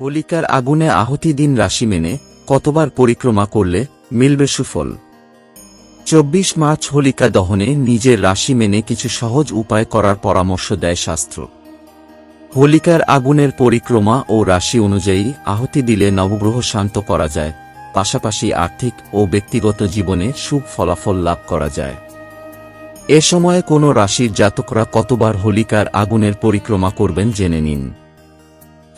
হোলিকার আগুনে আহতি দিন রাশি মেনে কতবার পরিক্রমা করলে মিলবে সুফল। চব্বিশ মার্চ হোলিকা দহনে নিজের রাশি মেনে কিছু সহজ উপায় করার পরামর্শ দেয় শাস্ত্র। হোলিকার আগুনের পরিক্রমা ও রাশি অনুযায়ী আহতি দিলে নবগ্রহ শান্ত করা যায়, পাশাপাশি আর্থিক ও ব্যক্তিগত জীবনে সুখ ফলাফল লাভ করা যায়। এ সময়ে কোনো রাশির জাতকরা কতবার হোলিকার আগুনের পরিক্রমা করবেন জেনে নিন।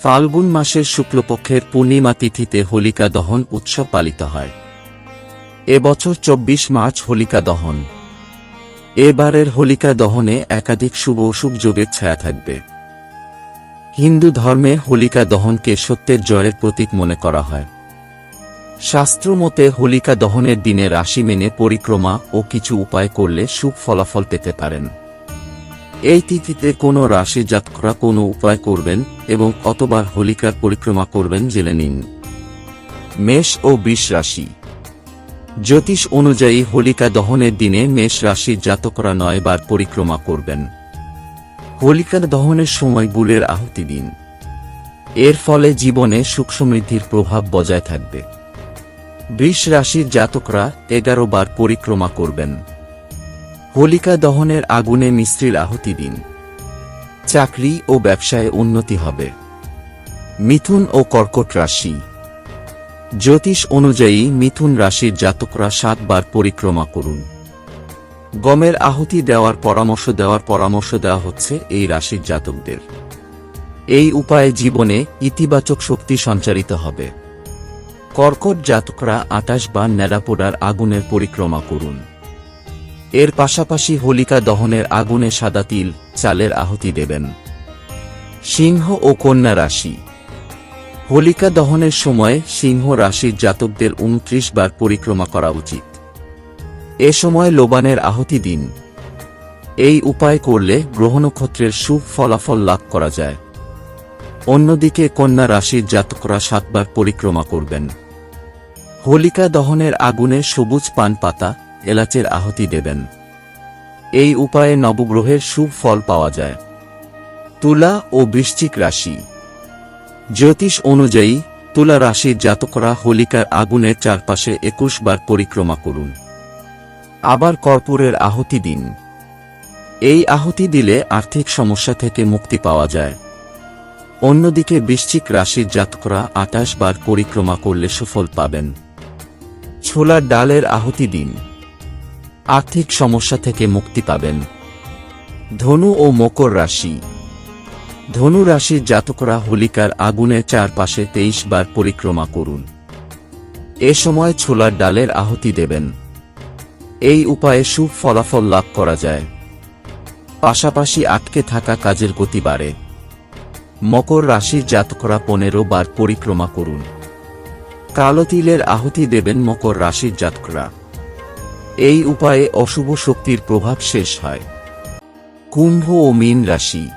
ফাল্গুন মাসের শুক্লপক্ষের পূর্ণিমা তিথিতে হোলিকা দহন উৎসব পালিত হয়। এবছর চব্বিশ মার্চ হোলিকা দহন। এবারের হোলিকা দহনে একাধিক শুভ অশুভ যোগের ছায়া থাকবে। হিন্দু ধর্মে হোলিকা দহনকে সত্যের জয়ের প্রতীক মনে করা হয়। শাস্ত্র মতে হোলিকা দহনের দিনে রাশি মেনে পরিক্রমা ও কিছু উপায় করলে সুখ ফলাফল পেতে পারেন। এই তিথিতে কোনো রাশি জাতকরা কোনো উপায় করবেন এবং কতবার হোলিকার পরিক্রমা করবেন জেনে নিন। মেষ ও বিষ রাশি। জ্যোতিষ অনুযায়ী হোলিকা দহনের দিনে মেষ রাশির জাতকরা নয় বার পরিক্রমা করবেন। হোলিকা দহনের সময় গুলের আহুতি দিন। এর ফলে জীবনে সুখ সমৃদ্ধির প্রভাব বজায় থাকবে। বৃষ রাশির জাতকরা এগারো বার পরিক্রমা করবেন। হোলিকা দহনের আগুনে মিস্ত্রির আহুতি দিন। চাকরি ও ব্যবসায় উন্নতি হবে। মিথুন ও কর্কট রাশি। জ্যোতিষ অনুযায়ী মিথুন রাশির জাতকরা সাতবার পরিক্রমা করুন। গমের আহুতি দেওয়ার পরামর্শ দেওয়ার পরামর্শ দেওয়া হচ্ছে এই রাশির জাতকদের। এই উপায়ে জীবনে ইতিবাচক শক্তি সঞ্চারিত হবে। কর্কট জাতকরা আটাশ বা ন্যাড়াপোড়ার আগুনের পরিক্রমা করুন। এর পাশাপাশি হোলিকা দহনের আগুনে সাদা তিল চালের আহুতি দেবেন। সিংহ ও কন্যা রাশি। হোলিকা দহনের সময় সিংহ রাশির জাতকদের উনত্রিশ বার পরিক্রমা করা উচিত। এ সময় লোবানের আহুতি দিন। এই উপায় করলে গ্রহ নক্ষত্রের শুভ ফলাফল লাভ করা যায়। অন্যদিকে কন্যা রাশির জাতকরা সাতবার পরিক্রমা করবেন। হোলিকা দহনের আগুনে সবুজ পান পাতা এলাচের আহতি দেবেন। এই উপায়ে নবগ্রহের শুভ ফল পাওয়া যায়। তুলা ও বৃশ্চিক রাশি। জ্যোতিষ অনুযায়ী তুলা রাশির জাতকরা হোলিকার আগুনের চারপাশে একুশ বার পরিক্রমা করুন। আবার কর্পূরের আহুতি দিন। এই আহুতি দিলে আর্থিক সমস্যা থেকে মুক্তি পাওয়া যায়। অন্যদিকে বৃশ্চিক রাশির জাতকরা আটাশ বার পরিক্রমা করলে সুফল পাবেন। ছোলার ডালের আহুতি দিন। আর্থিক সমস্যা থেকে মুক্তি পাবেন। ধনু ও মকর রাশি। ধনু রাশির জাতকরা হোলিকার আগুনের চারপাশে তেইশ বার পরিক্রমা করুন। এ সময় ছোলার ডালের আহুতি দেবেন। এই উপায়ে সুখ ফলাফল লাভ করা যায়। পাশাপাশি আটকে থাকা কাজের গতি বাড়ে। মকর রাশির জাতকরা পনেরো বার পরিক্রমা করুন। কালো তিলের আহুতি দেবেন মকর রাশির জাতকরা। এই উপায়ে অশুভ শক্তির প্রভাব শেষ হয়। কুম্ভ ও মীন রাশি।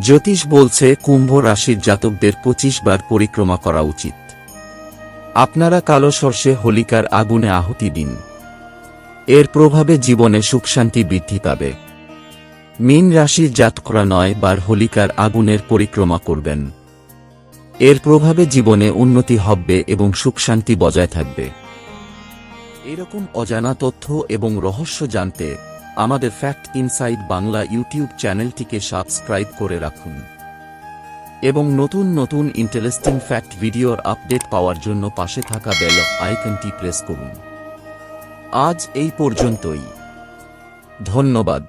জ্যোতিষ বলছে কুম্ভ রাশির জাতকদের পঁচিশ বার পরিক্রমা করা উচিত। আপনারা কালো সর্ষে হোলিকার আগুনে আহুতি দিন। এর প্রভাবে জীবনে সুখ শান্তি বৃদ্ধি পাবে। মীন রাশির জাতকরা নয় বার হোলিকার আগুনের পরিক্রমা করবেন। এর প্রভাবে জীবনে উন্নতি হবে এবং সুখ শান্তি বজায় থাকবে। এরকম অজানা তথ্য এবং রহস্য জানতে আমাদের ফ্যাক্ট ইনসাইড বাংলা ইউটিউব চ্যানেলটিকে সাবস্ক্রাইব করে রাখুন। এবং নতুন নতুন ইন্টারেস্টিং ফ্যাক্ট ভিডিওর আপডেট পাওয়ার জন্য পাশে থাকা বেল আইকনটি প্রেস করুন। আজ এই পর্যন্তই। ধন্যবাদ।